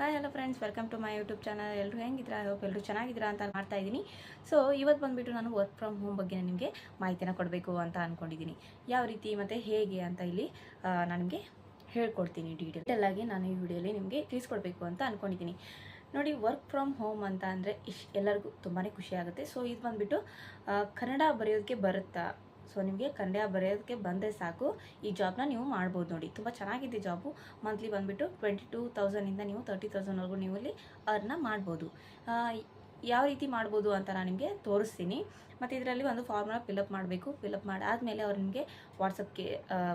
Hi hello friends welcome to my YouTube channel ಎಲ್ಲರೂ ಹೆಂಗಿದ್ದೀರಾ? Hope ಎಲ್ಲರೂ ಚೆನ್ನಾಗಿದ್ದೀರಾ ಅಂತ ಮಾಡ್ತಾ ಇದ್ದೀನಿ. ಸೊ ಇವತ್ತು ಬಂದುಬಿಟ್ಟು ನಾನು ವರ್ಕ್ ಫ್ರಮ್ ಹೋಮ್ ಬಗ್ಗೆ ನಿಮಗೆ ಮಾಹಿತಿನ ಕೊಡಬೇಕು ಅಂತ ಅಂದ್ಕೊಂಡಿದ್ದೀನಿ ಯಾವ ರೀತಿ ಮತ್ತು ಹೇಗೆ ಅಂತ ಇಲ್ಲಿ ನನಗೆ ಹೇಳ್ಕೊಡ್ತೀನಿ ಡೀಟೇಲ್ ಆಗಿ ನಾನು ಈ ವಿಡಿಯೋಲಿ ನಿಮಗೆ ತಿಳಿಸ್ಕೊಡ್ಬೇಕು ಅಂತ ಅಂದ್ಕೊಂಡಿದ್ದೀನಿ ನೋಡಿ ವರ್ಕ್ ಫ್ರಮ್ ಹೋಮ್ ಅಂತ ಅಂದರೆ ಇಶ್ ಎಲ್ಲರಿಗೂ ತುಂಬಾ ಖುಷಿ ಆಗುತ್ತೆ. ಸೊ ಇದು ಬಂದುಬಿಟ್ಟು ಕನ್ನಡ ಬರೆಯೋದಕ್ಕೆ ಬರುತ್ತಾ? ಸೊ ನಿಮಗೆ ಕನ್ನಡ ಬರೆಯೋದಕ್ಕೆ ಬಂದರೆ ಸಾಕು. ಈ ಜಾಬ್ನ ನೀವು ಮಾಡ್ಬೋದು ನೋಡಿ. ತುಂಬ ಚೆನ್ನಾಗಿದೆ ಜಾಬು ಮಂತ್ಲಿ ಬಂದುಬಿಟ್ಟು ಟ್ವೆಂಟಿ ಟೂ ತೌಸಂಡಿಂದ ನೀವು ತರ್ಟಿ ತೌಸಂಡ್ವರೆಗೂ ನೀವು ಇಲ್ಲಿ ಅರ್ನ ಮಾಡ್ಬೋದು. ಯಾವ ರೀತಿ ಮಾಡ್ಬೋದು ಅಂತ ನಾನು ನಿಮಗೆ ತೋರಿಸ್ತೀನಿ. ಮತ್ತು ಇದರಲ್ಲಿ ಒಂದು ಫಾರ್ಮ್ನ ಫಿಲಪ್ ಮಾಡಬೇಕು. ಫಿಲಪ್ ಮಾಡಾದಮೇಲೆ ಅವ್ರು ನಿಮಗೆ ವಾಟ್ಸಪ್ಗೆ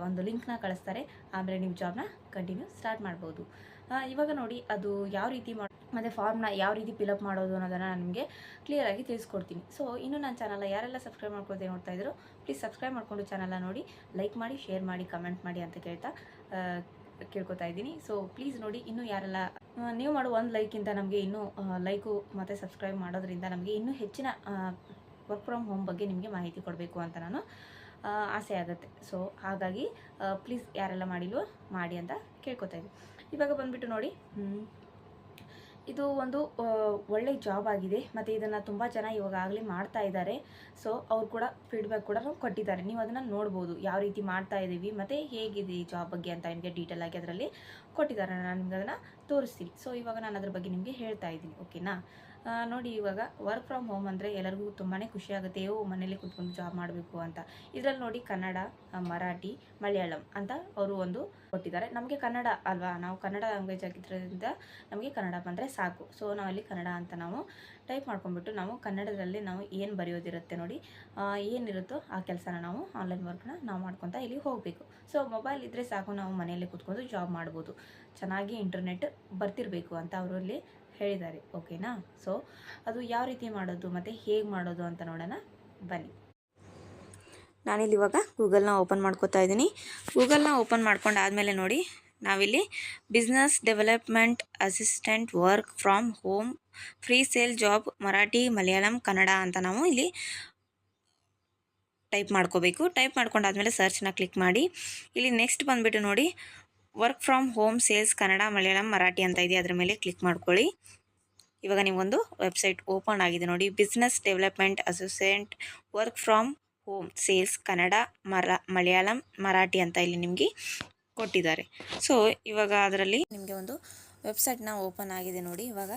ಒಂದು ಲಿಂಕ್ನ ಕಳಿಸ್ತಾರೆ. ಆಮೇಲೆ ನೀವು ಜಾಬ್ನ ಕಂಟಿನ್ಯೂ ಸ್ಟಾರ್ಟ್ ಮಾಡ್ಬೋದು. ಇವಾಗ ನೋಡಿ, ಅದು ಯಾವ ರೀತಿ ಮಾಡಿ, ಮತ್ತು ಫಾರ್ಮ್ನ ಯಾವ ರೀತಿ ಫಿಲಪ್ ಮಾಡೋದು ಅನ್ನೋದನ್ನು ನಾನು ನಿಮಗೆ ಕ್ಲಿಯರಾಗಿ ತಿಳಿಸ್ಕೊಡ್ತೀನಿ. ಸೊ ಇನ್ನು ನನ್ನ ಚಾನಲ್ ಯಾರೆಲ್ಲ ಸಬ್ಸ್ಕ್ರೈಬ್ ಮಾಡ್ಕೊಳ್ತೀನಿ ನೋಡ್ತಾ ಇದ್ರು ಪ್ಲೀಸ್ ಸಬ್ಸ್ಕ್ರೈಬ್ ಮಾಡಿಕೊಂಡು ಚಾನಲ್ನ ನೋಡಿ ಲೈಕ್ ಮಾಡಿ ಶೇರ್ ಮಾಡಿ ಕಮೆಂಟ್ ಮಾಡಿ ಅಂತ ಕೇಳ್ತಾ ಕೇಳ್ಕೊತಾ ಇದ್ದೀನಿ. ಸೊ ಪ್ಲೀಸ್ ನೋಡಿ, ಇನ್ನೂ ಯಾರೆಲ್ಲ ನೀವು ಮಾಡೋ ಒಂದು ಲೈಕಿಂತ ನಮಗೆ ಇನ್ನೂ ಲೈಕು ಮತ್ತು ಸಬ್ಸ್ಕ್ರೈಬ್ ಮಾಡೋದ್ರಿಂದ ನಮಗೆ ಇನ್ನೂ ಹೆಚ್ಚಿನ ವರ್ಕ್ ಫ್ರಮ್ ಹೋಮ್ ಬಗ್ಗೆ ನಿಮಗೆ ಮಾಹಿತಿ ಕೊಡಬೇಕು ಅಂತ ನಾನು ಆಸೆ ಆಗುತ್ತೆ. ಸೊ ಹಾಗಾಗಿ ಪ್ಲೀಸ್ ಯಾರೆಲ್ಲ ಮಾಡಿಲ್ವೋ ಮಾಡಿ ಅಂತ ಕೇಳ್ಕೊತಾ ಇದ್ವಿ. ಇವಾಗ ಬಂದುಬಿಟ್ಟು ನೋಡಿ ಇದು ಒಂದು ಒಳ್ಳೆ ಜಾಬ್ ಆಗಿದೆ. ಮತ್ತು ಇದನ್ನು ತುಂಬ ಜನ ಇವಾಗಲೇ ಮಾಡ್ತಾ ಇದ್ದಾರೆ. ಸೊ ಅವ್ರು ಕೂಡ ಫೀಡ್ಬ್ಯಾಕ್ ಕೂಡ ಕೊಟ್ಟಿದ್ದಾರೆ. ನೀವು ಅದನ್ನು ನೋಡ್ಬೋದು. ಯಾವ ರೀತಿ ಮಾಡ್ತಾ ಇದ್ದೀವಿ ಮತ್ತು ಹೇಗಿದೆ ಈ ಜಾಬ್ ಬಗ್ಗೆ ಅಂತ ನಿಮಗೆ ಡೀಟೇಲ್ ಆಗಿ ಅದರಲ್ಲಿ ಕೊಟ್ಟಿದ್ದಾರೆ, ನಾನು ನಿಮ್ಗೆ ಅದನ್ನು ತೋರಿಸ್ತೀನಿ. ಸೊ ಇವಾಗ ನಾನು ಅದ್ರ ಬಗ್ಗೆ ನಿಮಗೆ ಹೇಳ್ತಾ ಇದ್ದೀನಿ ಓಕೆನಾ ನೋಡಿ ಇವಾಗ ವರ್ಕ್ ಫ್ರಮ್ ಹೋಮ್ ಅಂದರೆ ಎಲ್ಲರಿಗೂ ತುಂಬಾ ಖುಷಿ ಆಗುತ್ತೆ. ಓ ಮನೇಲಿ ಕೂತ್ಕೊಂಡು ಜಾಬ್ ಮಾಡಬೇಕು ಅಂತ. ಇದರಲ್ಲಿ ನೋಡಿ ಕನ್ನಡ ಮರಾಠಿ, ಮಲಯಾಳಂ ಅಂತ ಅವರು ಒಂದು ಕೊಟ್ಟಿದ್ದಾರೆ. ನಮಗೆ ಕನ್ನಡ ಅಲ್ವಾ? ನಾವು ಕನ್ನಡ ಲ್ಯಾಂಗ್ವೇಜ್ ಆಗಿದ್ದರಿಂದ ನಮಗೆ ಕನ್ನಡ ಬಂದರೆ ಸಾಕು. ಸೊ ನಾವಲ್ಲಿ ಕನ್ನಡ ಅಂತ ನಾವು ಟೈಪ್ ಮಾಡ್ಕೊಂಡ್ಬಿಟ್ಟು ನಾವು ಕನ್ನಡದಲ್ಲಿ ನಾವು ಏನು ಬರೆಯೋದಿರುತ್ತೆ ನೋಡಿ ಏನಿರುತ್ತೋ ಆ ಕೆಲಸನ ನಾವು ಆನ್ಲೈನ್ ವರ್ಕ್ನ ನಾವು ಮಾಡ್ಕೊತಾ ಇಲ್ಲಿ ಹೋಗಬೇಕು. ಸೊ ಮೊಬೈಲ್ ಇದ್ದರೆ ಸಾಕು, ನಾವು ಮನೆಯಲ್ಲೇ ಕೂತ್ಕೊಂಡು ಜಾಬ್ ಮಾಡ್ಬೋದು. ಚೆನ್ನಾಗಿ ಇಂಟರ್ನೆಟ್ ಬರ್ತಿರಬೇಕು ಅಂತ ಅವರಲ್ಲಿ ಹೇಳಿದ್ದಾರೆ ಓಕೆನಾ ಸೊ ಅದು ಯಾವ ರೀತಿ ಮಾಡೋದು, ಮತ್ತು ಹೇಗೆ ಮಾಡೋದು ಅಂತ ನೋಡೋಣ, ಬನ್ನಿ. ನಾನಿಲ್ಲಿ ಇವಾಗ ಗೂಗಲ್ನ ಓಪನ್ ಮಾಡ್ಕೋತಾ ಇದ್ದೀನಿ. ಗೂಗಲ್ನ ಓಪನ್ ಮಾಡ್ಕೊಂಡಾದಮೇಲೆ ನೋಡಿ ನಾವಿಲ್ಲಿ business development assistant work from home free sale job Marathi, Malayalam, Kannada ಅಂತ ನಾವು ಇಲ್ಲಿ ಟೈಪ್ ಮಾಡ್ಕೋಬೇಕು. ಟೈಪ್ ಮಾಡ್ಕೊಂಡಾದ್ಮೇಲೆ ಸರ್ಚ್ನ ಕ್ಲಿಕ್ ಮಾಡಿ. ಇಲ್ಲಿ ನೆಕ್ಸ್ಟ್ ಬಂದುಬಿಟ್ಟು ನೋಡಿ work from home sales Kannada, Malayalam, Marathi ಅಂತ ಇದೆ. ಅದರ ಮೇಲೆ ಕ್ಲಿಕ್ ಮಾಡ್ಕೊಳ್ಳಿ. ಇವಾಗ ನೀವೊಂದು ವೆಬ್ಸೈಟ್ ಓಪನ್ ಆಗಿದೆ ನೋಡಿ. Business development associate work from home sales Kannada ಮರ ಮಲಯಾಳಂ, ಮರಾಠಿ ಅಂತ ಇಲ್ಲಿ ನಿಮಗೆ ಕೊಟ್ಟಿದ್ದಾರೆ. ಸೊ ಇವಾಗ ಅದರಲ್ಲಿ ನಿಮಗೆ ಒಂದು ವೆಬ್ಸೈಟ್ನ ಓಪನ್ ಆಗಿದೆ ನೋಡಿ. ಇವಾಗ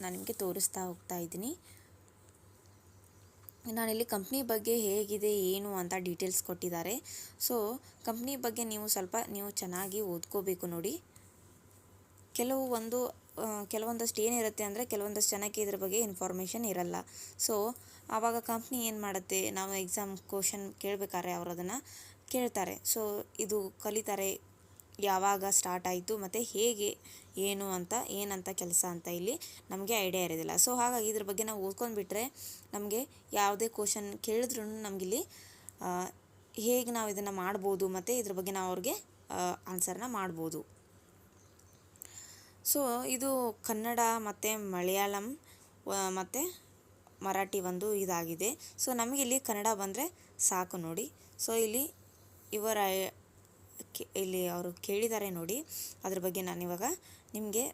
ನಾನು ನಿಮಗೆ ತೋರಿಸ್ತಾ ಹೋಗ್ತಾ ಇದ್ದೀನಿ. ನಾನಿಲ್ಲಿ ಕಂಪ್ನಿ ಬಗ್ಗೆ ಹೇಗಿದೆ, ಏನು ಅಂತ ಡೀಟೇಲ್ಸ್ ಕೊಟ್ಟಿದ್ದಾರೆ. ಸೊ ಕಂಪ್ನಿ ಬಗ್ಗೆ ನೀವು ಸ್ವಲ್ಪ ನೀವು ಚೆನ್ನಾಗಿ ಓದ್ಕೋಬೇಕು ನೋಡಿ. ಕೆಲವು ಒಂದು ಕೆಲವೊಂದಷ್ಟು ಏನಿರುತ್ತೆ ಅಂದರೆ ಕೆಲವೊಂದಷ್ಟು ಜನಕ್ಕೆ ಇದ್ರ ಬಗ್ಗೆ ಇನ್ಫಾರ್ಮೇಷನ್ ಇರಲ್ಲ. ಸೊ ಆವಾಗ ಕಂಪ್ನಿ ಏನು ಮಾಡುತ್ತೆ? ನಾವು ಎಕ್ಸಾಮ್ ಕ್ವಶನ್ ಕೇಳಬೇಕಾದ್ರೆ ಅವರು ಅದನ್ನು ಕೇಳ್ತಾರೆ. ಸೊ ಇದು ಕಲಿತಾರೆ ಯಾವಾಗ ಸ್ಟಾರ್ಟ್ ಆಯಿತು, ಮತ್ತು ಹೇಗೆ, ಏನು ಅಂತ, ಏನಂತ ಕೆಲಸ ಅಂತ ಇಲ್ಲಿ ನಮಗೆ ಐಡಿಯಾ ಇರೋದಿಲ್ಲ. ಸೊ ಹಾಗಾಗಿ ಇದ್ರ ಬಗ್ಗೆ ನಾವು ಓದ್ಕೊಂಡ್ಬಿಟ್ರೆ ನಮಗೆ ಯಾವುದೇ ಕ್ವಶನ್ ಕೇಳಿದ್ರೂ ನಮಗಿಲ್ಲಿ ಹೇಗೆ ನಾವು ಇದನ್ನು ಮಾಡ್ಬೋದು ಮತ್ತು ಇದ್ರ ಬಗ್ಗೆ ನಾವು ಅವ್ರಿಗೆ ಆನ್ಸರ್ನ ಮಾಡ್ಬೋದು. ಸೊ ಇದು ಕನ್ನಡ ಮತ್ತು ಮಲಯಾಳಂ ಮತ್ತು ಮರಾಠಿ ಒಂದು ಇದಾಗಿದೆ. ಸೊ ನಮಗಿಲ್ಲಿ ಕನ್ನಡ ಬಂದರೆ ಸಾಕು ನೋಡಿ. ಸೊ ಇಲ್ಲಿ ಇವರ ಇಲ್ಲಿ ಅವರು ಕೇಳಿದ್ದಾರೆ ನೋಡಿ. ಅದ್ರ ಬಗ್ಗೆ ನಾನಿವಾಗ ನಿಮಗೆ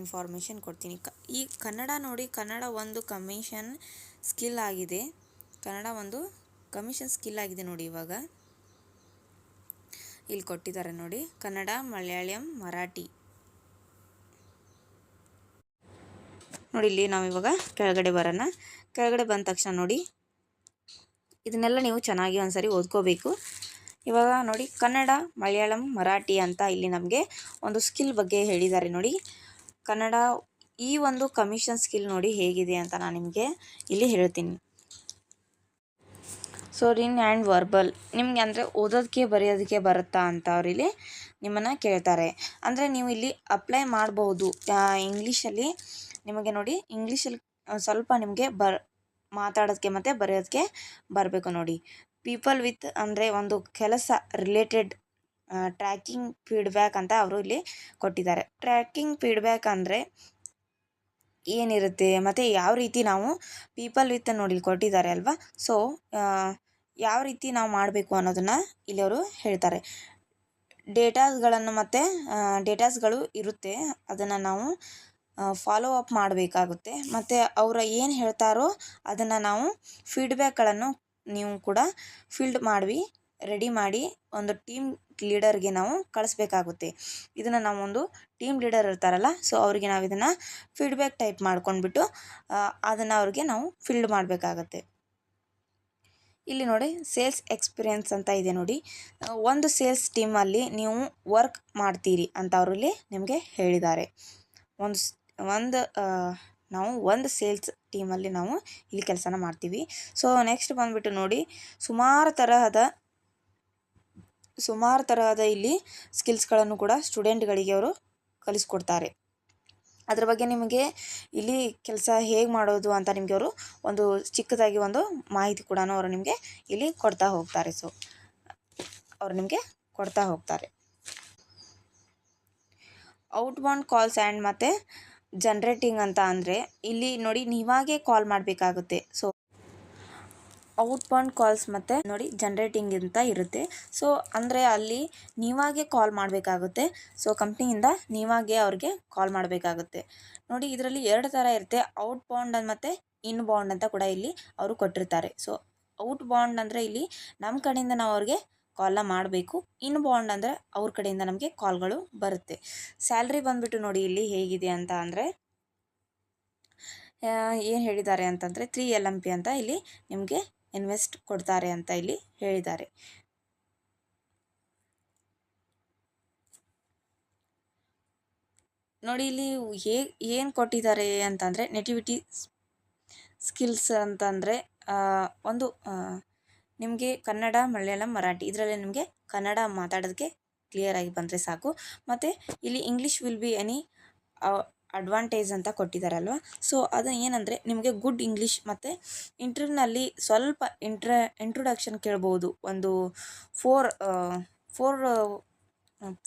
ಇನ್ಫಾರ್ಮೇಷನ್ ಕೊಡ್ತೀನಿ. ಕ, ಈ ಕನ್ನಡ ನೋಡಿ, ಕನ್ನಡ ಒಂದು ಕಮಿಷನ್ ಸ್ಕಿಲ್ ಆಗಿದೆ. ಕನ್ನಡ ಒಂದು ಕಮಿಷನ್ ಸ್ಕಿಲ್ ಆಗಿದೆ ನೋಡಿ ಇವಾಗ. ಇಲ್ಲಿ ಕೊಟ್ಟಿದ್ದಾರೆ ನೋಡಿ. ಕನ್ನಡ, ಮಲಯಾಳಂ, ಮರಾಠಿ. ನೋಡಿ, ಇಲ್ಲಿ ನಾವು ಇವಾಗ ಕೆಳಗಡೆ ಬರೋಣ. ಕೆಳಗಡೆ ಬಂದ ತಕ್ಷಣ ನೋಡಿ. ಇದನ್ನೆಲ್ಲ ನೀವು ಚೆನ್ನಾಗಿ ಒಂದ್ಸರಿ ಓದ್ಕೋಬೇಕು. ಇವಾಗ ನೋಡಿ ಕನ್ನಡ, ಮಲಯಾಳಂ, ಮರಾಠಿ ಅಂತ ಇಲ್ಲಿ ನಮಗೆ ಒಂದು ಸ್ಕಿಲ್ ಬಗ್ಗೆ ಹೇಳಿದ್ದಾರೆ ನೋಡಿ. ಕನ್ನಡ ಈ ಒಂದು ಕಮಿಷನ್ ಸ್ಕಿಲ್ ನೋಡಿ ಹೇಗಿದೆ ಅಂತ ನಾನು ನಿಮಗೆ ಇಲ್ಲಿ ಹೇಳ್ತೀನಿ. ಸೊ ರಿನ್ ಆ್ಯಂಡ್ ವರ್ಬಲ್ ನಿಮಗೆ ಅಂದರೆ ಓದೋದಕ್ಕೆ ಬರೆಯೋದಕ್ಕೆ ಬರುತ್ತಾ ಅಂತ ಅವರಿಲ್ಲಿ ನಿಮ್ಮನ್ನು ಕೇಳ್ತಾರೆ. ಅಂದರೆ ನೀವು ಇಲ್ಲಿ ಅಪ್ಲೈ ಮಾಡಬಹುದು ಇಂಗ್ಲೀಷಲ್ಲಿ ನಿಮಗೆ ನೋಡಿ ಇಂಗ್ಲೀಷಲ್ಲಿ ಸ್ವಲ್ಪ ನಿಮಗೆ ಬರ್ ಮಾತಾಡೋದಕ್ಕೆ ಮತ್ತು ಬರೆಯೋದಕ್ಕೆ ಬರಬೇಕು ನೋಡಿ. ಪೀಪಲ್ ವಿತ್ ಅಂದರೆ ಒಂದು ಕೆಲಸ ರಿಲೇಟೆಡ್ ಟ್ರ್ಯಾಕಿಂಗ್ ಫೀಡ್ಬ್ಯಾಕ್ ಅಂತ ಅವರು ಇಲ್ಲಿ ಕೊಟ್ಟಿದ್ದಾರೆ. ಟ್ರ್ಯಾಕಿಂಗ್ ಫೀಡ್ಬ್ಯಾಕ್ ಅಂದರೆ ಏನಿರುತ್ತೆ ಮತ್ತು ಯಾವ ರೀತಿ ನಾವು ಪೀಪಲ್ ವಿತ್ ನೋಡಿ ಕೊಟ್ಟಿದ್ದಾರೆ ಅಲ್ವಾ? ಸೊ ಯಾವ ರೀತಿ ನಾವು ಮಾಡಬೇಕು ಅನ್ನೋದನ್ನು ಇಲ್ಲಿ ಅವರು ಹೇಳ್ತಾರೆ. ಡೇಟಾಸ್ಗಳನ್ನು ಮತ್ತು ಡೇಟಾಸ್ಗಳು ಇರುತ್ತೆ. ಅದನ್ನು ನಾವು ಫಾಲೋ ಅಪ್ ಮಾಡಬೇಕಾಗುತ್ತೆ. ಮತ್ತು ಅವರು ಏನು ಹೇಳ್ತಾರೋ ಅದನ್ನು ನಾವು ಫೀಡ್ಬ್ಯಾಕ್ಗಳನ್ನು ನೀವು ಕೂಡ ಫೀಲ್ಡ್ ಮಾಡಿ ರೆಡಿ ಮಾಡಿ ಒಂದು ಟೀಮ್ ಲೀಡರ್ಗೆ ನಾವು ಕಳಿಸ್ಬೇಕಾಗುತ್ತೆ. ಇದನ್ನು ನಾವು ಒಂದು ಟೀಮ್ ಲೀಡರ್ ಇರ್ತಾರಲ್ಲ ಸೊ ಅವರಿಗೆ ನಾವು ಇದನ್ನು ಫೀಡ್ಬ್ಯಾಕ್ ಟೈಪ್ ಮಾಡ್ಕೊಂಡ್ಬಿಟ್ಟು ಅದನ್ನು ಅವ್ರಿಗೆ ನಾವು ಫಿಲ್ಡ್ ಮಾಡಬೇಕಾಗತ್ತೆ. ಇಲ್ಲಿ ನೋಡಿ ಸೇಲ್ಸ್ ಎಕ್ಸ್ಪೀರಿಯನ್ಸ್ ಅಂತ ಇದೆ ನೋಡಿ. ಒಂದು ಸೇಲ್ಸ್ ಟೀಮಲ್ಲಿ ನೀವು ವರ್ಕ್ ಮಾಡ್ತೀರಿ ಅಂತ ಅವರಲ್ಲಿ ನಿಮಗೆ ಹೇಳಿದ್ದಾರೆ. ಒಂದು ಒಂದು ನಾವು ಒಂದು ಸೇಲ್ಸ್ ಟೀಮಲ್ಲಿ ನಾವು ಇಲ್ಲಿ ಕೆಲಸನ ಮಾಡ್ತೀವಿ. ಸೊ ನೆಕ್ಸ್ಟ್ ಬಂದುಬಿಟ್ಟು ನೋಡಿ, ಸುಮಾರು ತರಹದ ಸುಮಾರು ತರಹದ ಇಲ್ಲಿ ಸ್ಕಿಲ್ಸ್ಗಳನ್ನು ಕೂಡ ಸ್ಟೂಡೆಂಟ್ಗಳಿಗೆ ಅವರು ಕಲಿಸ್ಕೊಡ್ತಾರೆ. ಅದ್ರ ಬಗ್ಗೆ ನಿಮಗೆ ಇಲ್ಲಿ ಕೆಲಸ ಹೇಗೆ ಮಾಡೋದು ಅಂತ ನಿಮಗೆ ಅವರು ಒಂದು ಚಿಕ್ಕದಾಗಿ ಒಂದು ಮಾಹಿತಿ ಕೂಡ ಅವರು ನಿಮಗೆ ಇಲ್ಲಿ ಕೊಡ್ತಾ ಹೋಗ್ತಾರೆ. ಸೊ ಅವರು ನಿಮಗೆ ಕೊಡ್ತಾ ಹೋಗ್ತಾರೆ. ಔಟ್ ಬೌಂಡ್ ಕಾಲ್ಸ್ ಆ್ಯಂಡ್ ಮತ್ತು ಜನ್ರೇಟಿಂಗ್ ಅಂತ ಅಂದರೆ ಇಲ್ಲಿ ನೋಡಿ ನೀವಾಗೇ ಕಾಲ್ ಮಾಡಬೇಕಾಗುತ್ತೆ. ಸೊ ಔಟ್ ಬಾಂಡ್ ಕಾಲ್ಸ್ ಮತ್ತು ನೋಡಿ ಜನ್ರೇಟಿಂಗ್ ಅಂತ ಇರುತ್ತೆ. ಸೊ ಅಂದರೆ ಅಲ್ಲಿ ನೀವಾಗೆ ಕಾಲ್ ಮಾಡಬೇಕಾಗುತ್ತೆ. ಸೊ ಕಂಪ್ನಿಯಿಂದ ನೀವಾಗೆ ಅವ್ರಿಗೆ ಕಾಲ್ ಮಾಡಬೇಕಾಗುತ್ತೆ. ನೋಡಿ ಇದರಲ್ಲಿ ಎರಡು ಥರ ಇರುತ್ತೆ. ಔಟ್ ಬೌಂಡ್ ಮತ್ತು ಇನ್ ಬಾಂಡ್ ಅಂತ ಕೂಡ ಇಲ್ಲಿ ಅವರು ಕೊಟ್ಟಿರ್ತಾರೆ. ಸೊ ಔಟ್ ಬಾಂಡ್ ಅಂದರೆ ಇಲ್ಲಿ ನಮ್ಮ ಕಡೆಯಿಂದ ನಾವು ಅವ್ರಿಗೆ ಕಾಲ್ನ ಮಾಡಬೇಕು. ಇನ್ ಬಾಂಡ್ ಅಂದರೆ ಅವ್ರ ಕಡೆಯಿಂದ ನಮಗೆ ಕಾಲ್ಗಳು ಬರುತ್ತೆ. ಸ್ಯಾಲ್ರಿ ಬಂದುಬಿಟ್ಟು ನೋಡಿ ಇಲ್ಲಿ ಹೇಗಿದೆ ಅಂತ ಅಂದರೆ ಏನು ಹೇಳಿದ್ದಾರೆ ಅಂತಂದರೆ ತ್ರೀ ಎಲ್ ಎಂ ಪಿ ಅಂತ ಇಲ್ಲಿ ನಿಮಗೆ ಇನ್ವೆಸ್ಟ್ ಕೊಡ್ತಾರೆ ಅಂತ ಇಲ್ಲಿ ಹೇಳಿದ್ದಾರೆ. ನೋಡಿ ಇಲ್ಲಿ ಹೇಗೆ ಏನು ಕೊಟ್ಟಿದ್ದಾರೆ ಅಂತಂದರೆ ನೆಟಿವಿಟಿ ಸ್ಕಿಲ್ಸ್ ಅಂತಂದರೆ ಒಂದು ನಿಮಗೆ ಕನ್ನಡ, ಮಲಯಾಳಂ, ಮರಾಠಿ ಇದರಲ್ಲಿ ನಿಮಗೆ ಕನ್ನಡ ಮಾತಾಡೋದಕ್ಕೆ ಕ್ಲಿಯರಾಗಿ ಬಂದರೆ ಸಾಕು. ಮತ್ತು ಇಲ್ಲಿ English will be any advantage ಅಂತ ಕೊಟ್ಟಿದ್ದಾರಲ್ವ ಸೊ ಅದು ಏನಂದರೆ ನಿಮಗೆ ಗುಡ್ ಇಂಗ್ಲೀಷ್ ಮತ್ತು ಇಂಟರ್ವ್ಯೂನಲ್ಲಿ ಸ್ವಲ್ಪ ಇಂಟ್ರ ಇಂಟ್ರೊಡಕ್ಷನ್ ಕೇಳ್ಬೋದು. ಒಂದು ಫೋರ್ ಫೋರ್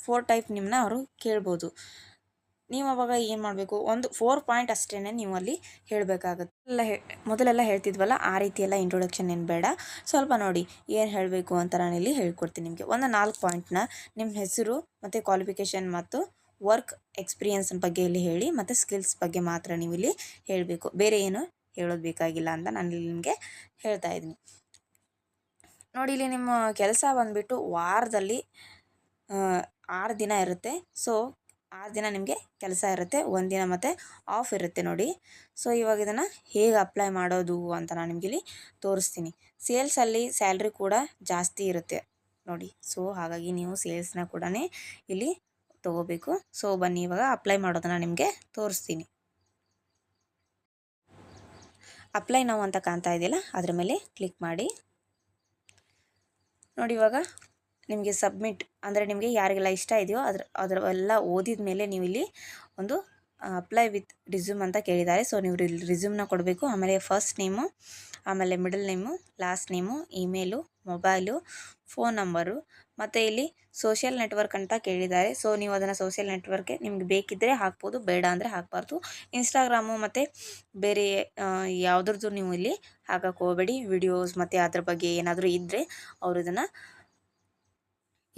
ಫೋರ್ ಟೈಪ್ ನಿಮ್ಮನ್ನ ಅವರು ಕೇಳ್ಬೋದು. ನೀವು ಅವಾಗ ಏನು ಮಾಡಬೇಕು? ಒಂದು ಫೋರ್ ಪಾಯಿಂಟ್ ಅಷ್ಟೇ ನೀವು ಅಲ್ಲಿ ಹೇಳಬೇಕಾಗುತ್ತೆ. ಎಲ್ಲ ಮೊದಲೆಲ್ಲ ಹೇಳ್ತಿದ್ವಲ್ಲ, ಆ ರೀತಿ ಎಲ್ಲ ಇಂಟ್ರೊಡಕ್ಷನ್ ಏನು ಬೇಡ. ಸ್ವಲ್ಪ ನೋಡಿ, ಏನು ಹೇಳಬೇಕು ಅಂತ ನಾನಿಲ್ಲಿ ಹೇಳ್ಕೊಡ್ತೀನಿ ನಿಮಗೆ. ಒಂದು ನಾಲ್ಕು ಪಾಯಿಂಟ್ನ ನಿಮ್ಮ ಹೆಸರು ಮತ್ತು ಕ್ವಾಲಿಫಿಕೇಷನ್ ಮತ್ತು ವರ್ಕ್ ಎಕ್ಸ್ಪೀರಿಯನ್ಸ್ ಬಗ್ಗೆ ಇಲ್ಲಿ ಹೇಳಿ, ಮತ್ತು ಸ್ಕಿಲ್ಸ್ ಬಗ್ಗೆ ಮಾತ್ರ ನೀವು ಇಲ್ಲಿ ಹೇಳಬೇಕು. ಬೇರೆ ಏನು ಹೇಳೋದು ಬೇಕಾಗಿಲ್ಲ ಅಂತ ನಾನು ಇಲ್ಲಿ ನಿಮಗೆ ಹೇಳ್ತಾ ಇದ್ದೀನಿ. ನೋಡಿ, ಇಲ್ಲಿ ನಿಮ್ಮ ಕೆಲಸ ಬಂದುಬಿಟ್ಟು ವಾರದಲ್ಲಿ ಆರು ದಿನ ಇರುತ್ತೆ. ಸೊ ಆರು ದಿನ ನಿಮಗೆ ಕೆಲಸ ಇರುತ್ತೆ ಒಂದಿನ ಮತ್ತು ಆಫ್ ಇರುತ್ತೆ ನೋಡಿ. ಸೊ ಇವಾಗ ಇದನ್ನು ಹೇಗೆ ಅಪ್ಲೈ ಮಾಡೋದು ಅಂತ ನಾನು ನಿಮಗೆ ಇಲ್ಲಿ ತೋರಿಸ್ತೀನಿ. ಸೇಲ್ಸಲ್ಲಿ ಸ್ಯಾಲ್ರಿ ಕೂಡ ಜಾಸ್ತಿ ಇರುತ್ತೆ ನೋಡಿ. ಸೊ ಹಾಗಾಗಿ ನೀವು ಸೇಲ್ಸ್ನ ಕೂಡ ಇಲ್ಲಿ ತೊಗೋಬೇಕು. ಸೊ ಬನ್ನಿ, ಇವಾಗ ಅಪ್ಲೈ ಮಾಡೋದನ್ನು ನಿಮಗೆ ತೋರಿಸ್ತೀನಿ. ಅಪ್ಲೈ ನಾವು ಅಂತ ಕಾಣ್ತಾ ಇದೆಯಲ್ಲ, ಅದ್ರ ಮೇಲೆ ಕ್ಲಿಕ್ ಮಾಡಿ. ನೋಡಿ ಇವಾಗ ನಿಮಗೆ ಸಬ್ಮಿಟ್ ಅಂದರೆ ನಿಮಗೆ ಯಾರಿಗೆಲ್ಲ ಇಷ್ಟ ಇದೆಯೋ ಅದ್ರ, ಅದರವೆಲ್ಲ ಓದಿದ ಮೇಲೆ ನೀವು ಇಲ್ಲಿ ಒಂದು ಅಪ್ಲೈ ವಿತ್ ರಿಸ್ಯೂಮ್ ಅಂತ ಕೇಳಿದ್ದಾರೆ. ಸೊ ನೀವು ರಿಸ್ಯೂಮ್ನ ಕೊಡಬೇಕು. ಆಮೇಲೆ ಫಸ್ಟ್ ನೇಮು ಆಮೇಲೆ middle name last name email mobile phone number ಮತ್ತು ಇಲ್ಲಿ ಸೋಷಿಯಲ್ ನೆಟ್ವರ್ಕ್ ಅಂತ ಕೇಳಿದ್ದಾರೆ. ಸೊ ನೀವು ಅದನ್ನು ಸೋಷಿಯಲ್ ನೆಟ್ವರ್ಕ್ಗೆ ನಿಮ್ಗೆ ಬೇಕಿದ್ದರೆ ಹಾಕ್ಬೋದು, ಬೇಡ ಅಂದರೆ ಹಾಕಬಾರ್ದು. ಇನ್ಸ್ಟಾಗ್ರಾಮು ಮತ್ತು ಬೇರೆ ಯಾವುದ್ರದ್ದು ನೀವು ಇಲ್ಲಿ ಹಾಕಕ್ಕೆ ಹೋಗಬೇಡಿ. ವಿಡಿಯೋಸ್ ಮತ್ತು ಅದ್ರ ಬಗ್ಗೆ ಏನಾದರೂ ಇದ್ದರೆ ಅವರು ಇದನ್ನು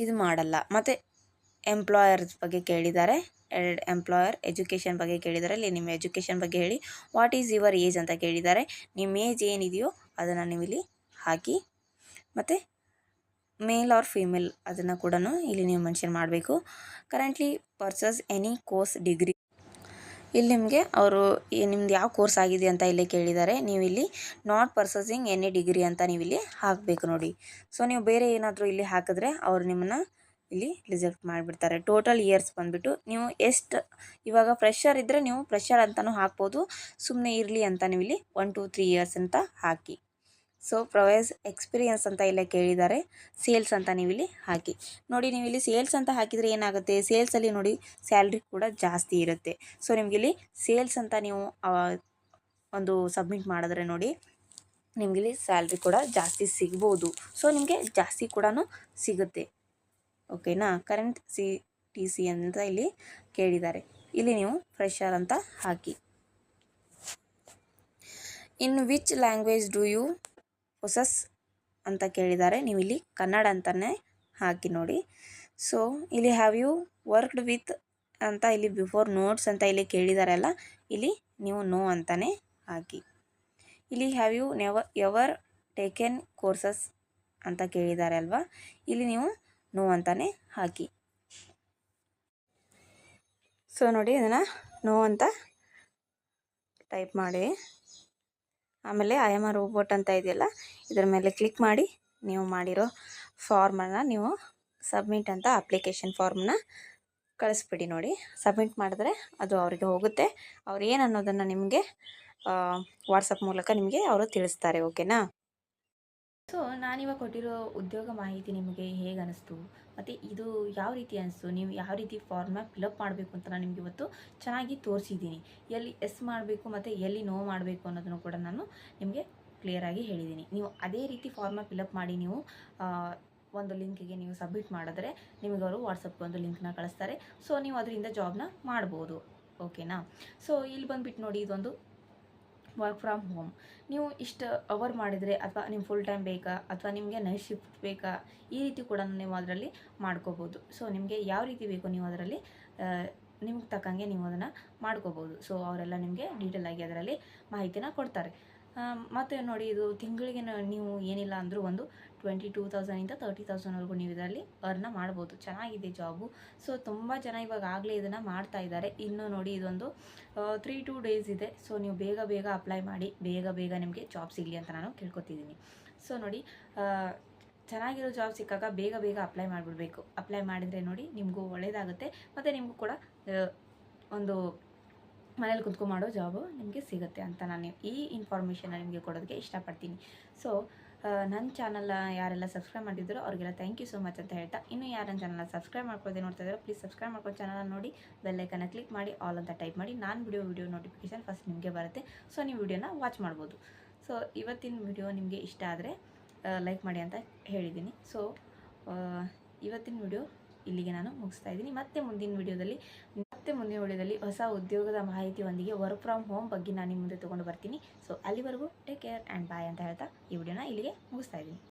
ಇದು ಮಾಡಲ್ಲ. ಮತ್ತು ಎಂಪ್ಲಾಯರ್ಸ್ ಬಗ್ಗೆ ಕೇಳಿದ್ದಾರೆ ಎರಡು ಎಂಪ್ಲಾಯರ್ ಎಜುಕೇಷನ್ ಬಗ್ಗೆ ಕೇಳಿದ್ದಾರೆ ಇಲ್ಲಿ ನಿಮ್ಮ ಎಜುಕೇಷನ್ ಬಗ್ಗೆ ಹೇಳಿ. ವಾಟ್ ಈಸ್ ಯುವರ್ ಏಜ್ ಅಂತ ಕೇಳಿದ್ದಾರೆ ನಿಮ್ಮ ಏಜ್ ಏನಿದೆಯೋ ಅದನ್ನು ನೀವು ಇಲ್ಲಿ ಹಾಕಿ, ಮತ್ತು ಮೇಲ್ ಆರ್ ಫೀಮೇಲ್ ಅದನ್ನು ಕೂಡ ಇಲ್ಲಿ ನೀವು ಮೆನ್ಷನ್ ಮಾಡಬೇಕು. Currently pursues any course degree ಇಲ್ಲಿ ನಿಮಗೆ ಅವರು ನಿಮ್ದು ಯಾವ ಕೋರ್ಸ್ ಆಗಿದೆ ಅಂತ ಇಲ್ಲಿ ಕೇಳಿದ್ದಾರೆ. ನೀವು ಇಲ್ಲಿ ನಾಟ್ ಪರ್ಸಸಿಂಗ್ ಎನಿ ಡಿಗ್ರಿ ಅಂತ ನೀವು ಇಲ್ಲಿ ಹಾಕಬೇಕು ನೋಡಿ. ಸೊ ನೀವು ಬೇರೆ ಏನಾದರೂ ಇಲ್ಲಿ ಹಾಕಿದ್ರೆ ಅವರು ನಿಮ್ಮನ್ನು ಇಲ್ಲಿ ರಿಜೆಕ್ಟ್ ಮಾಡಿಬಿಡ್ತಾರೆ. ಟೋಟಲ್ ಇಯರ್ಸ್ ಬಂದುಬಿಟ್ಟು ನೀವು ಎಷ್ಟು ಇವಾಗ ಫ್ರೆಷರ್ ಇದ್ದರೆ ನೀವು ಫ್ರೆಷರ್ ಅಂತಲೂ ಹಾಕ್ಬೋದು. ಸುಮ್ಮನೆ ಇರಲಿ ಅಂತ ನೀವು ಇಲ್ಲಿ ಒನ್ ಟು ತ್ರೀ ಇಯರ್ಸ್ ಅಂತ ಹಾಕಿ. ಸೊ ಪ್ರೊವೈಸ್ ಎಕ್ಸ್ಪೀರಿಯನ್ಸ್ ಅಂತ ಇಲ್ಲೇ ಕೇಳಿದ್ದಾರೆ. ಸೇಲ್ಸ್ ಅಂತ ನೀವು ಇಲ್ಲಿ ಹಾಕಿ. ನೋಡಿ ನೀವು ಇಲ್ಲಿ ಸೇಲ್ಸ್ ಅಂತ ಹಾಕಿದರೆ ಏನಾಗುತ್ತೆ? ಸೇಲ್ಸಲ್ಲಿ ನೋಡಿ, ಸ್ಯಾಲ್ರಿ ಕೂಡ ಜಾಸ್ತಿ ಇರುತ್ತೆ. ಸೊ ನಿಮ್ಗೆ ಇಲ್ಲಿ ಸೇಲ್ಸ್ ಅಂತ ನೀವು ಒಂದು ಸಬ್ಮಿಟ್ ಮಾಡಿದ್ರೆ ನೋಡಿ ನಿಮಗೆ ಇಲ್ಲಿ ಸ್ಯಾಲ್ರಿ ಕೂಡ ಜಾಸ್ತಿ ಸಿಗ್ಬೋದು. ಸೊ ನಿಮಗೆ ಜಾಸ್ತಿ ಕೂಡ ಸಿಗುತ್ತೆ. ಓಕೆನಾ? ಕರೆಂಟ್ ಸಿ ಟಿ ಸಿ ಅಂತ ಇಲ್ಲಿ ಕೇಳಿದ್ದಾರೆ. ಇಲ್ಲಿ ನೀವು ಫ್ರೆಶರ್ ಅಂತ ಹಾಕಿ. In which language do you possess ಅಂತ ಕೇಳಿದ್ದಾರೆ. ನೀವು ಇಲ್ಲಿ ಕನ್ನಡ ಅಂತಲೇ ಹಾಕಿ ನೋಡಿ. ಸೊ ಇಲ್ಲಿ ಹ್ಯಾವ್ ಯು ವರ್ಕ್ಡ್ ವಿತ್ ಅಂತ ಇಲ್ಲಿ ಬಿಫೋರ್ ನೋಟ್ಸ್ ಅಂತ ಇಲ್ಲಿ ಕೇಳಿದಾರಲ್ಲ ಇಲ್ಲಿ ನೀವು ನೋ ಅಂತಾನೆ ಹಾಕಿ. ಇಲ್ಲಿ have you never ever taken courses ಅಂತ ಕೇಳಿದ್ದಾರೆ ಅಲ್ವಾ. ಇಲ್ಲಿ ನೀವು ನೋ ಅಂತಾನೆ ಹಾಕಿ. ಸೊ ನೋಡಿ ಇದನ್ನು ನೋ ಅಂತ ಟೈಪ್ ಮಾಡಿ. ಆಮೇಲೆ ಐ ಎಂ ಆರ್ ರೋಬೋಟ್ ಅಂತ ಇದೆಯಲ್ಲ, ಇದರ ಮೇಲೆ ಕ್ಲಿಕ್ ಮಾಡಿ ನೀವು ಮಾಡಿರೋ ಫಾರ್ಮನ್ನು ನೀವು ಸಬ್ಮಿಟ್ ಅಂತ ಅಪ್ಲಿಕೇಶನ್ ಫಾರ್ಮ್ನ ಕಳಿಸ್ಬಿಡಿ ನೋಡಿ. ಸಬ್ಮಿಟ್ ಮಾಡಿದ್ರೆ ಅದು ಅವರಿಗೆ ಹೋಗುತ್ತೆ. ಅವ್ರು ಏನು ಅನ್ನೋದನ್ನು ನಿಮಗೆ ವಾಟ್ಸಪ್ ಮೂಲಕ ನಿಮಗೆ ಅವರು ತಿಳಿಸ್ತಾರೆ ಓಕೆನಾ ಸೊ ನಾನಿವಾಗ ಕೊಟ್ಟಿರೋ ಉದ್ಯೋಗ ಮಾಹಿತಿ ನಿಮಗೆ ಹೇಗೆ ಅನಿಸ್ತು? ಮತ್ತು ಇದು ಯಾವ ರೀತಿ ಅನಿಸ್ತು ನೀವು ಯಾವ ರೀತಿ ಫಾರ್ಮ್ನ ಫಿಲಪ್ ಮಾಡಬೇಕು ಅಂತ ನಾನು ನಿಮಗೆ ಇವತ್ತು ಚೆನ್ನಾಗಿ ತೋರಿಸಿದ್ದೀನಿ. ಎಲ್ಲಿ ಎಸ್ ಮಾಡಬೇಕು ಮತ್ತು ಎಲ್ಲಿ ನೋ ಮಾಡಬೇಕು ಅನ್ನೋದನ್ನು ಕೂಡ ನಾನು ನಿಮಗೆ ಕ್ಲಿಯರಾಗಿ ಹೇಳಿದ್ದೀನಿ. ನೀವು ಅದೇ ರೀತಿ ಫಾರ್ಮ್ನ ಫಿಲಪ್ ಮಾಡಿ ನೀವು ಒಂದು ಲಿಂಕಿಗೆ ನೀವು ಸಬ್ಮಿಟ್ ಮಾಡಿದ್ರೆ ನಿಮಗೆ ಅವರು ವಾಟ್ಸಪ್ಗೆ ಒಂದು ಲಿಂಕ್ನ ಕಳಿಸ್ತಾರೆ. ಸೊ ನೀವು ಅದರಿಂದ ಜಾಬ್ನ ಮಾಡ್ಬೋದು. ಓಕೆನಾ ಸೊ ಇಲ್ಲಿ ಬಂದುಬಿಟ್ಟು ನೋಡಿ ಇದೊಂದು ವರ್ಕ್ ಫ್ರಮ್ ಹೋಮ್ ನೀವು ಇಷ್ಟು ಅವರ್ ಮಾಡಿದರೆ ಅಥವಾ ನೀವು ಫುಲ್ ಟೈಮ್ ಬೇಕಾ ಅಥವಾ ನಿಮಗೆ ನೈಟ್ ಶಿಫ್ಟ್ ಬೇಕಾ ಈ ರೀತಿ ಕೂಡ ನೀವು ಅದರಲ್ಲಿ ಮಾಡ್ಕೋಬೋದು. ಸೊ ನಿಮಗೆ ಯಾವ ರೀತಿ ಬೇಕು ನೀವು ಅದರಲ್ಲಿ ನಿಮ್ಗೆ ತಕ್ಕಂಗೆ ನೀವು ಅದನ್ನು ಮಾಡ್ಕೋಬೋದು. ಸೊ ಅವರೆಲ್ಲ ನಿಮಗೆ ಡೀಟೇಲ್ ಆಗಿ ಅದರಲ್ಲಿ ಮಾಹಿತಿನ ಕೊಡ್ತಾರೆ. ಮತ್ತು ನೋಡಿ, ಇದು ತಿಂಗಳಿಗೆ ನೀವು ಏನಿಲ್ಲ ಅಂದರೂ ಒಂದು ಟ್ವೆಂಟಿ ಟೂ ತೌಸಂಡಿಂದ ತರ್ಟಿ ತೌಸಂಡ್ವರೆಗೂ ನೀವು ಇದರಲ್ಲಿ ಅರ್ನ ಮಾಡ್ಬೋದು. ಚೆನ್ನಾಗಿದೆ ಜಾಬು ಸೊ ತುಂಬ ಜನ ಇವಾಗ ಆಗಲೇ ಇದನ್ನು ಮಾಡ್ತಾ ಇದ್ದಾರೆ. ಇನ್ನು ನೋಡಿ, ಇದೊಂದು ತ್ರೀ ಟೂ ಡೇಸ್ ಇದೆ. ಸೊ ನೀವು ಬೇಗ ಬೇಗ ಅಪ್ಲೈ ಮಾಡಿ, ಬೇಗ ಬೇಗ ನಿಮಗೆ ಜಾಬ್ ಸಿಗಲಿ ಅಂತ ನಾನು ಕೇಳ್ಕೊತಿದ್ದೀನಿ ಸೊ ನೋಡಿ ಚೆನ್ನಾಗಿರೋ ಜಾಬ್ ಸಿಕ್ಕಾಗ ಬೇಗ ಬೇಗ ಅಪ್ಲೈ ಮಾಡಿಬಿಡ್ಬೇಕು. ಅಪ್ಲೈ ಮಾಡಿದರೆ ನೋಡಿ, ನಿಮಗೂ ಒಳ್ಳೆಯದಾಗುತ್ತೆ ಮತ್ತು ನಿಮಗೂ ಕೂಡ ಒಂದು ಮನೇಲಿ ಕುತ್ಕೊಂಡು ಮಾಡೋ ಜಾಬು ನಿಮಗೆ ಸಿಗುತ್ತೆ ಅಂತ ನಾನು ಈ ಇನ್ಫಾರ್ಮೇಷನ್ನ ನಿಮಗೆ ಕೊಡೋದಕ್ಕೆ ಇಷ್ಟಪಡ್ತೀನಿ. ಸೊ ನನ್ನ ಚಾನಲ್ನ ಯಾರೆಲ್ಲ ಸಬ್ಸ್ಕ್ರೈಬ್ ಮಾಡಿದ್ರು ಅವರಿಗೆಲ್ಲ ಥ್ಯಾಂಕ್ ಯು ಸೊ ಮಚ್ ಅಂತ ಹೇಳ್ತಾ, ಇನ್ನು ಯಾರು ನನ್ನ ಚಾನಲ್ ಸಬ್ಸ್ಕ್ರೈಬ್ ಮಾಡ್ಕೊಳ್ಳದೆ ನೋಡ್ತಾ ಇದ್ದಾರೆ ಪ್ಲೀಸ್ ಸಬ್ಸ್ಕ್ರೈಬ್ ಮಾಡ್ಕೊಂಡು ಚಾನಲ್ ನೋಡಿ ಬೆಲ್ಲೈಕನ್ನ ಕ್ಲಿಕ್ ಮಾಡಿ ಆಲ್ ಅಂತ ಟೈಪ್ ಮಾಡಿ, ನಾನು ವಿಡಿಯೋ ವಿಡಿಯೋ ನೋಟಿಫಿಕೇಶನ್ ಫಸ್ಟ್ ನಿಮಗೆ ಬರುತ್ತೆ. ಸೊ ನೀವು ವಿಡಿಯೋನ ವಾಚ್ ಮಾಡ್ಬೋದು. ಸೊ ಇವತ್ತಿನ ವಿಡಿಯೋ ನಿಮಗೆ ಇಷ್ಟ ಆದರೆ ಲೈಕ್ ಮಾಡಿ ಅಂತ ಹೇಳಿದ್ದೀನಿ. ಸೊ ಇವತ್ತಿನ ವಿಡಿಯೋ ಇಲ್ಲಿಗೆ ನಾನು ಮುಗಿಸ್ತಾ ಇದ್ದೀನಿ. ಮತ್ತೆ ಮುಂದಿನ ವಿಡಿಯೋದಲ್ಲಿ ಮತ್ತೆ ಮುಂದಿನ ವಿಡಿಯೋದಲ್ಲಿ ಹೊಸ ಉದ್ಯೋಗದ ಮಾಹಿತಿಯೊಂದಿಗೆ ವರ್ಕ್ ಫ್ರಮ್ ಹೋಮ್ ಬಗ್ಗೆ ನಾನು ನಿಮ್ಮ ಮುಂದೆ ತೊಗೊಂಡು ಬರ್ತೀನಿ. ಸೊ ಅಲ್ಲಿವರೆಗೂ ಟೇಕ್ ಕೇರ್ ಆ್ಯಂಡ್ ಬಾಯ್ ಅಂತ ಹೇಳ್ತಾ ಈ ವಿಡಿಯೋನ ಇಲ್ಲಿಗೆ ಮುಗಿಸ್ತಾ ಇದ್ದೀನಿ.